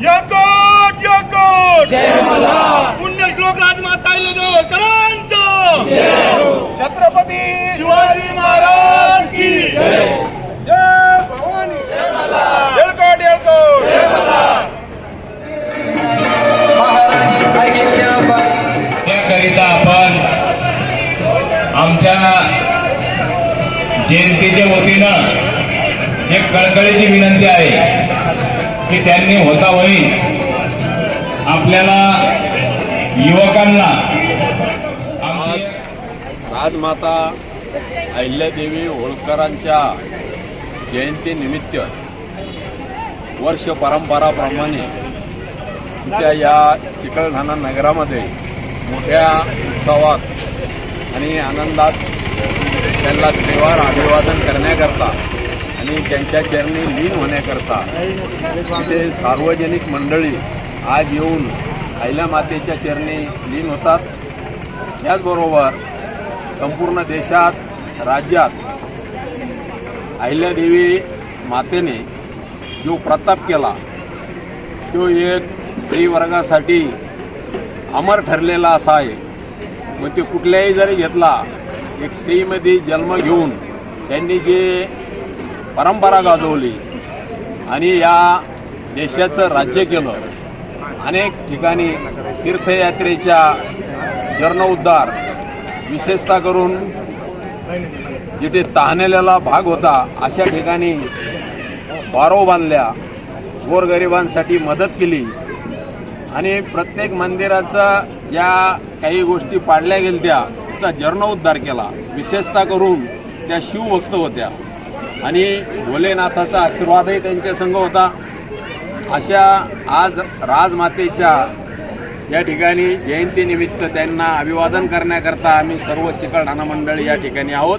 यकोट यकोट! पुण्यश्लोक राजमाता करांचा छत्रपती शिवाजी महाराज की जय! भवानी! येळकोट येळकोट त्याकरिता आपण आमच्या जयंतीच्या वतीनं एक कळकळीची विनंती आहे. की त्यांनी होता वही आपल्याला युवकांना राजमाता अहिल्यादेवी होळकरांच्या जयंतीनिमित्त वर्ष परंपराप्रमाणे तिच्या या चिकलठाणा नगरामध्ये मोठ्या उत्सवात आणि आनंदात त्यांना देवार अभिवादन करण्याकरता त्यांच्या चरणी लीन होण्याकरता तिथे सार्वजनिक मंडळी आज येऊन आईला मातेच्या चरणी लीन होतात. त्याचबरोबर संपूर्ण देशात राज्यात अहिल्यादेवी मातेने जो प्रताप केला तो एक स्त्रीवर्गासाठी अमर ठरलेला असा आहे. मग ते कुठल्याही जरी घेतला एक स्त्रीमध्ये जन्म घेऊन त्यांनी जे परंपरा गाजवली आणि या देशाचं राज्य केलं. अनेक ठिकाणी तीर्थयात्रेच्या जीर्णोद्धार विशेषतः करून जिथे तहानेलेला भाग होता अशा ठिकाणी बारो बांधल्या गोरगरिबांसाठी मदत केली. आणि प्रत्येक मंदिराचा ज्या काही गोष्टी पाडल्या गेल्या त्याचा जीर्णोद्धार केला. विशेषतः करून त्या शिवभक्त होत्या. आणि भोलेनाथाचा आशीर्वादही त्यांच्या संग होता. अशा आज राजमातेच्या या ठिकाणी जयंतीनिमित्त त्यांना अभिवादन करण्याकरता आम्ही सर्व चिकलठाणा मंडळी या ठिकाणी आहोत.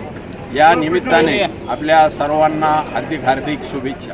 या निमित्ताने आपल्या सर्वांना हार्दिक हार्दिक शुभेच्छा.